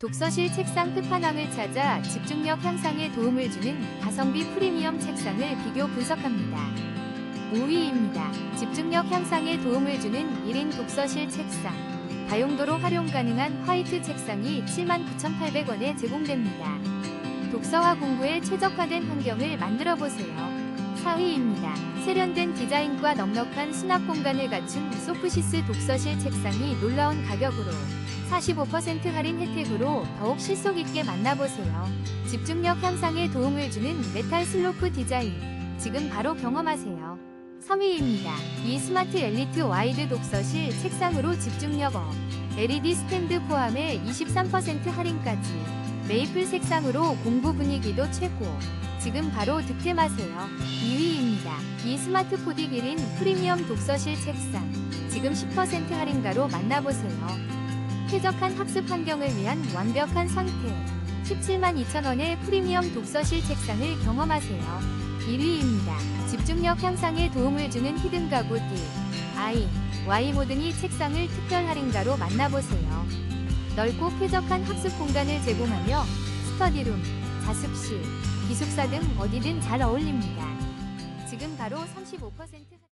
독서실 책상 끝판왕을 찾아 집중력 향상에 도움을 주는 가성비 프리미엄 책상을 비교 분석합니다. 5위입니다. 집중력 향상에 도움을 주는 1인 독서실 책상. 다용도로 활용 가능한 화이트 책상이 79,800원에 제공됩니다. 독서와 공부에 최적화된 환경을 만들어 보세요. 4위입니다. 세련된 디자인과 넉넉한 수납 공간을 갖춘 소프시스 독서실 책상이 놀라운 가격으로 45% 할인 혜택으로 더욱 실속 있게 만나보세요. 집중력 향상에 도움을 주는 메탈 슬로프 디자인. 지금 바로 경험하세요. 3위입니다. 이 스마트 엘리트 와이드 독서실 책상으로 집중력 업. LED 스탠드 포함해 23% 할인까지. 메이플 색상으로 공부 분위기도 최고. 지금 바로 득템하세요. 2위입니다. 이 스마트 포디 기린 프리미엄 독서실 책상. 지금 10% 할인가로 만나보세요. 쾌적한 학습 환경을 위한 완벽한 선택. 17만 2천원의 프리미엄 독서실 책상을 경험하세요. 1위입니다. 집중력 향상에 도움을 주는 히든 가구 D, I, Y 모든이 책상을 특별 할인가로 만나보세요. 넓고 쾌적한 학습 공간을 제공하며 스터디룸, 자습실, 기숙사 등 어디든 잘 어울립니다. 지금 바로 35%